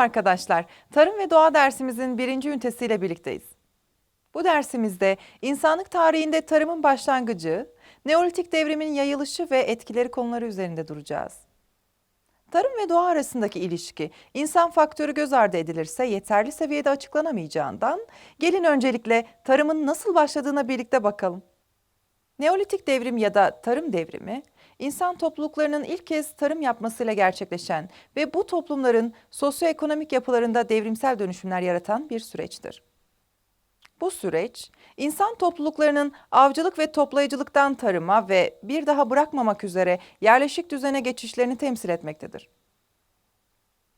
arkadaşlar. Tarım ve doğa dersimizin birinci ünitesiyle birlikteyiz. Bu dersimizde insanlık tarihinde tarımın başlangıcı, Neolitik devrimin yayılışı ve etkileri konuları üzerinde duracağız. Tarım ve doğa arasındaki ilişki, insan faktörü göz ardı edilirse yeterli seviyede açıklanamayacağından, gelin öncelikle tarımın nasıl başladığına birlikte bakalım. Neolitik devrim ya da tarım devrimi, insan topluluklarının ilk kez tarım yapmasıyla gerçekleşen ve bu toplumların sosyoekonomik yapılarında devrimsel dönüşümler yaratan bir süreçtir. Bu süreç, insan topluluklarının avcılık ve toplayıcılıktan tarıma ve bir daha bırakmamak üzere yerleşik düzene geçişlerini temsil etmektedir.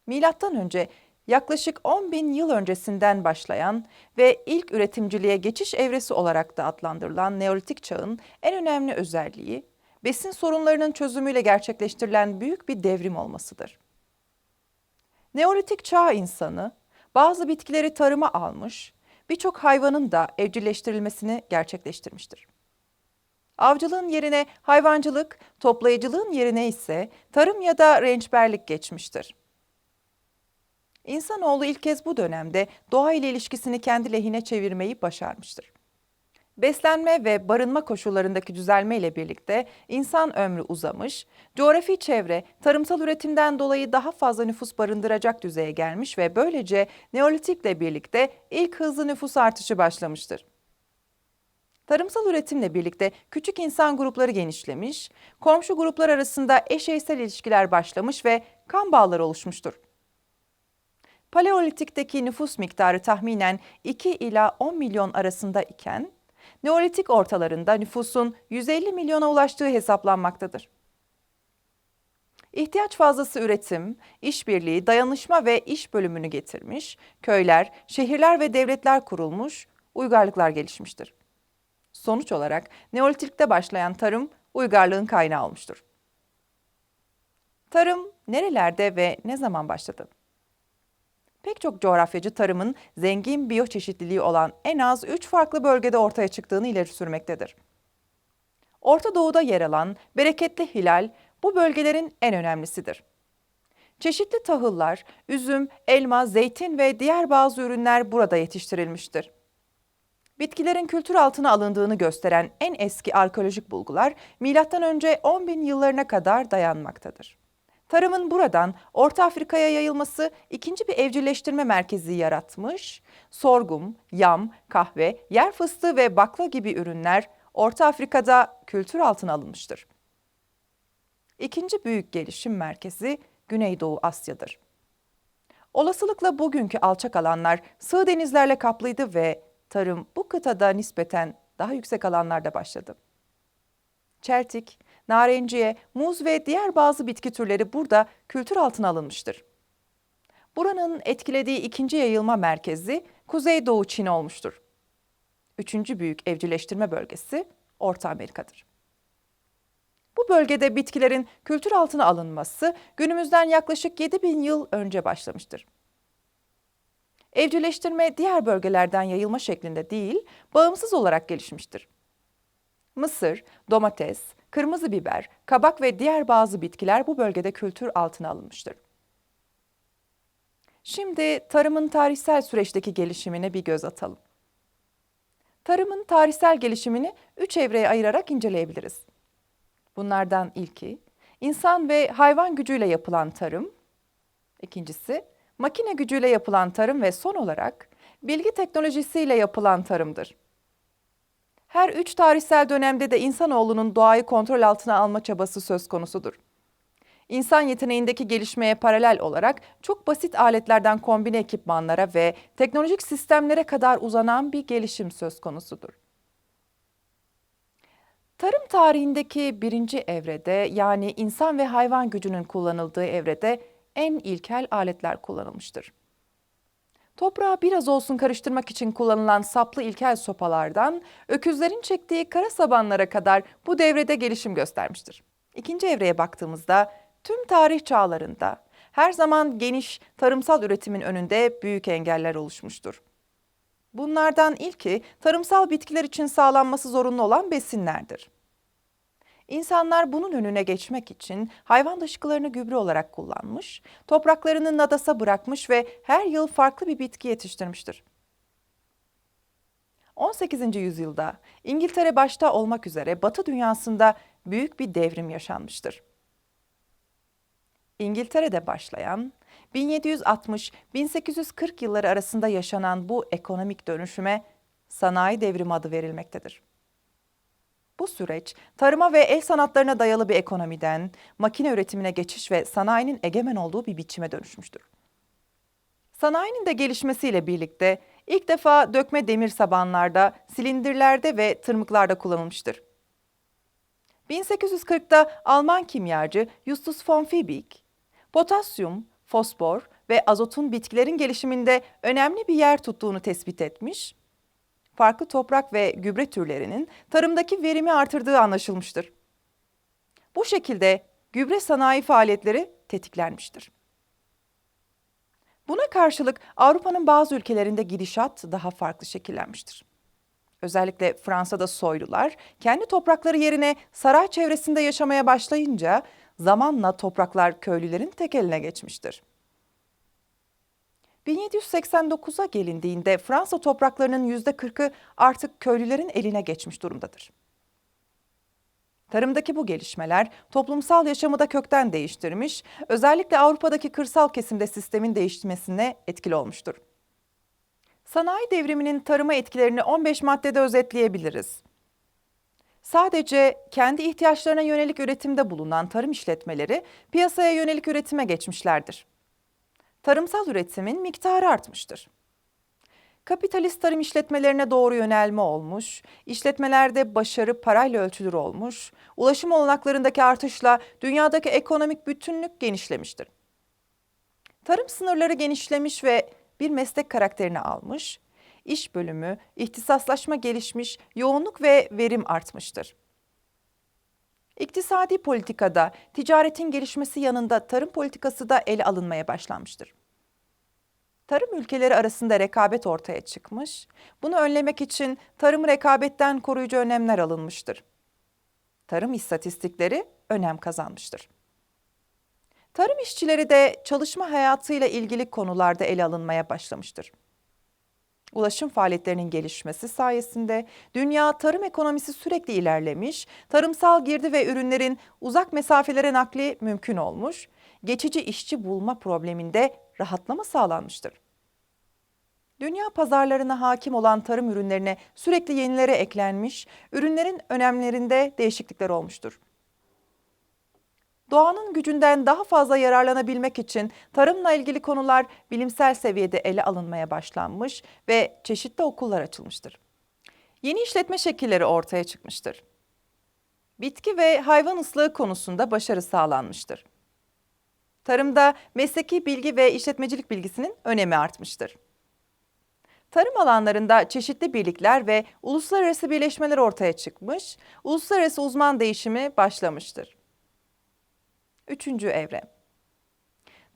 Milattan önce yaklaşık 10 bin yıl öncesinden başlayan ve ilk üretimciliğe geçiş evresi olarak da adlandırılan Neolitik çağın en önemli özelliği, besin sorunlarının çözümüyle gerçekleştirilen büyük bir devrim olmasıdır. Neolitik çağ insanı bazı bitkileri tarıma almış, birçok hayvanın da evcilleştirilmesini gerçekleştirmiştir. Avcılığın yerine hayvancılık, toplayıcılığın yerine ise tarım ya da rençberlik geçmiştir. İnsanoğlu ilk kez bu dönemde doğa ile ilişkisini kendi lehine çevirmeyi başarmıştır. Beslenme ve barınma koşullarındaki düzelme ile birlikte insan ömrü uzamış, coğrafi çevre tarımsal üretimden dolayı daha fazla nüfus barındıracak düzeye gelmiş ve böylece Neolitikle birlikte ilk hızlı nüfus artışı başlamıştır. Tarımsal üretimle birlikte küçük insan grupları genişlemiş, komşu gruplar arasında eşeysel ilişkiler başlamış ve kan bağları oluşmuştur. Paleolitik'teki nüfus miktarı tahminen 2 ila 10 milyon arasında iken, Neolitik ortalarında nüfusun 150 milyona ulaştığı hesaplanmaktadır. İhtiyaç fazlası üretim, işbirliği, dayanışma ve iş bölümünü getirmiş, köyler, şehirler ve devletler kurulmuş, uygarlıklar gelişmiştir. Sonuç olarak Neolitik'te başlayan tarım uygarlığın kaynağı olmuştur. Tarım nerelerde ve ne zaman başladı? Pek çok coğrafyacı tarımın zengin biyoçeşitliliği olan en az 3 farklı bölgede ortaya çıktığını ileri sürmektedir. Orta Doğu'da yer alan bereketli hilal bu bölgelerin en önemlisidir. Çeşitli tahıllar, üzüm, elma, zeytin ve diğer bazı ürünler burada yetiştirilmiştir. Bitkilerin kültür altına alındığını gösteren en eski arkeolojik bulgular M.Ö. 10 bin yıllarına kadar dayanmaktadır. Tarımın buradan Orta Afrika'ya yayılması ikinci bir evcilleştirme merkezi yaratmış. Sorgum, yam, kahve, yer fıstığı ve bakla gibi ürünler Orta Afrika'da kültür altına alınmıştır. İkinci büyük gelişim merkezi Güneydoğu Asya'dır. Olasılıkla bugünkü alçak alanlar sığ denizlerle kaplıydı ve tarım bu kıtada nispeten daha yüksek alanlarda başladı. Çeltik, narenciye, muz ve diğer bazı bitki türleri burada kültür altına alınmıştır. Buranın etkilediği ikinci yayılma merkezi Kuzeydoğu Çin olmuştur. Üçüncü büyük evcilleştirme bölgesi Orta Amerika'dır. Bu bölgede bitkilerin kültür altına alınması günümüzden yaklaşık 7000 yıl önce başlamıştır. Evcilleştirme diğer bölgelerden yayılma şeklinde değil, bağımsız olarak gelişmiştir. Mısır, domates, kırmızı biber, kabak ve diğer bazı bitkiler bu bölgede kültür altına alınmıştır. Şimdi tarımın tarihsel süreçteki gelişimine bir göz atalım. Tarımın tarihsel gelişimini üç evreye ayırarak inceleyebiliriz. Bunlardan ilki, insan ve hayvan gücüyle yapılan tarım, ikincisi, makine gücüyle yapılan tarım ve son olarak bilgi teknolojisiyle yapılan tarımdır. Her üç tarihsel dönemde de insanoğlunun doğayı kontrol altına alma çabası söz konusudur. İnsan yeteneğindeki gelişmeye paralel olarak çok basit aletlerden kombine ekipmanlara ve teknolojik sistemlere kadar uzanan bir gelişim söz konusudur. Tarım tarihindeki birinci evrede yani insan ve hayvan gücünün kullanıldığı evrede en ilkel aletler kullanılmıştır. Toprağı biraz olsun karıştırmak için kullanılan saplı ilkel sopalardan öküzlerin çektiği kara sabanlara kadar bu devrede gelişim göstermiştir. İkinci evreye baktığımızda tüm tarih çağlarında her zaman geniş tarımsal üretimin önünde büyük engeller oluşmuştur. Bunlardan ilki tarımsal bitkiler için sağlanması zorunlu olan besinlerdir. İnsanlar bunun önüne geçmek için hayvan dışkılarını gübre olarak kullanmış, topraklarını nadasa bırakmış ve her yıl farklı bir bitki yetiştirmiştir. 18. yüzyılda İngiltere başta olmak üzere Batı dünyasında büyük bir devrim yaşanmıştır. İngiltere'de başlayan 1760-1840 yılları arasında yaşanan bu ekonomik dönüşüme sanayi devrimi adı verilmektedir. Bu süreç tarıma ve el sanatlarına dayalı bir ekonomiden makine üretimine geçiş ve sanayinin egemen olduğu bir biçime dönüşmüştür. Sanayinin de gelişmesiyle birlikte ilk defa dökme demir sabanlarda, silindirlerde ve tırmıklarda kullanılmıştır. 1840'da Alman kimyacı Justus von Liebig, potasyum, fosfor ve azotun bitkilerin gelişiminde önemli bir yer tuttuğunu tespit etmiş, farklı toprak ve gübre türlerinin tarımdaki verimi artırdığı anlaşılmıştır. Bu şekilde gübre sanayi faaliyetleri tetiklenmiştir. Buna karşılık Avrupa'nın bazı ülkelerinde gidişat daha farklı şekillenmiştir. Özellikle Fransa'da soylular kendi toprakları yerine saray çevresinde yaşamaya başlayınca zamanla topraklar köylülerin tek eline geçmiştir. 1789'a gelindiğinde Fransa topraklarının %40'ı artık köylülerin eline geçmiş durumdadır. Tarımdaki bu gelişmeler toplumsal yaşamı da kökten değiştirmiş, özellikle Avrupa'daki kırsal kesimde sistemin değişmesine etkili olmuştur. Sanayi devriminin tarıma etkilerini 15 maddede özetleyebiliriz. Sadece kendi ihtiyaçlarına yönelik üretimde bulunan tarım işletmeleri piyasaya yönelik üretime geçmişlerdir. Tarımsal üretimin miktarı artmıştır. Kapitalist tarım işletmelerine doğru yönelme olmuş, işletmelerde başarı parayla ölçülür olmuş, ulaşım olanaklarındaki artışla dünyadaki ekonomik bütünlük genişlemiştir. Tarım sınırları genişlemiş ve bir meslek karakterini almış, iş bölümü, ihtisaslaşma gelişmiş, yoğunluk ve verim artmıştır. İktisadi politikada ticaretin gelişmesi yanında tarım politikası da ele alınmaya başlanmıştır. Tarım ülkeleri arasında rekabet ortaya çıkmış, bunu önlemek için tarım rekabetten koruyucu önlemler alınmıştır. Tarım istatistikleri önem kazanmıştır. Tarım işçileri de çalışma hayatıyla ilgili konularda ele alınmaya başlamıştır. Ulaşım faaliyetlerinin gelişmesi sayesinde dünya tarım ekonomisi sürekli ilerlemiş, tarımsal girdi ve ürünlerin uzak mesafelere nakli mümkün olmuş, geçici işçi bulma probleminde rahatlama sağlanmıştır. Dünya pazarlarına hakim olan tarım ürünlerine sürekli yenilere eklenmiş, ürünlerin önemlerinde değişiklikler olmuştur. Doğanın gücünden daha fazla yararlanabilmek için tarımla ilgili konular bilimsel seviyede ele alınmaya başlanmış ve çeşitli okullar açılmıştır. Yeni işletme şekilleri ortaya çıkmıştır. Bitki ve hayvan ıslığı konusunda başarı sağlanmıştır. Tarımda mesleki bilgi ve işletmecilik bilgisinin önemi artmıştır. Tarım alanlarında çeşitli birlikler ve uluslararası birleşmeler ortaya çıkmış, uluslararası uzman değişimi başlamıştır. Üçüncü evre.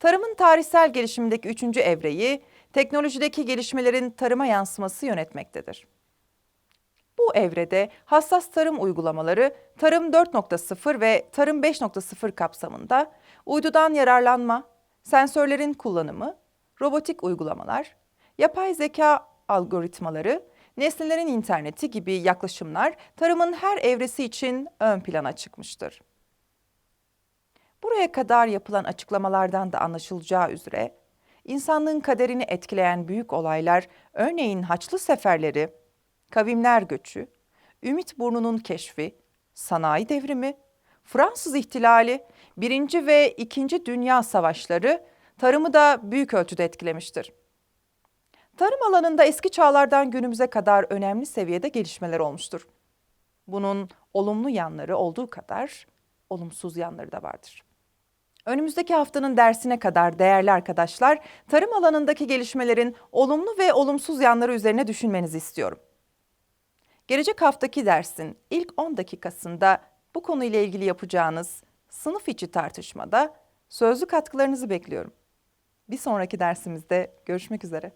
Tarımın tarihsel gelişimindeki üçüncü evreyi, teknolojideki gelişmelerin tarıma yansıması yönetmektedir. Bu evrede hassas tarım uygulamaları Tarım 4.0 ve Tarım 5.0 kapsamında uydudan yararlanma, sensörlerin kullanımı, robotik uygulamalar, yapay zeka algoritmaları, nesnelerin interneti gibi yaklaşımlar tarımın her evresi için ön plana çıkmıştır. Buraya kadar yapılan açıklamalardan da anlaşılacağı üzere insanlığın kaderini etkileyen büyük olaylar örneğin Haçlı seferleri, kavimler göçü, Ümit Burnu'nun keşfi, sanayi devrimi, Fransız ihtilali, Birinci ve İkinci Dünya Savaşları tarımı da büyük ölçüde etkilemiştir. Tarım alanında eski çağlardan günümüze kadar önemli seviyede gelişmeler olmuştur. Bunun olumlu yanları olduğu kadar olumsuz yanları da vardır. Önümüzdeki haftanın dersine kadar değerli arkadaşlar, tarım alanındaki gelişmelerin olumlu ve olumsuz yanları üzerine düşünmenizi istiyorum. Gelecek haftaki dersin ilk 10 dakikasında bu konuyla ilgili yapacağınız sınıf içi tartışmada sözlü katkılarınızı bekliyorum. Bir sonraki dersimizde görüşmek üzere.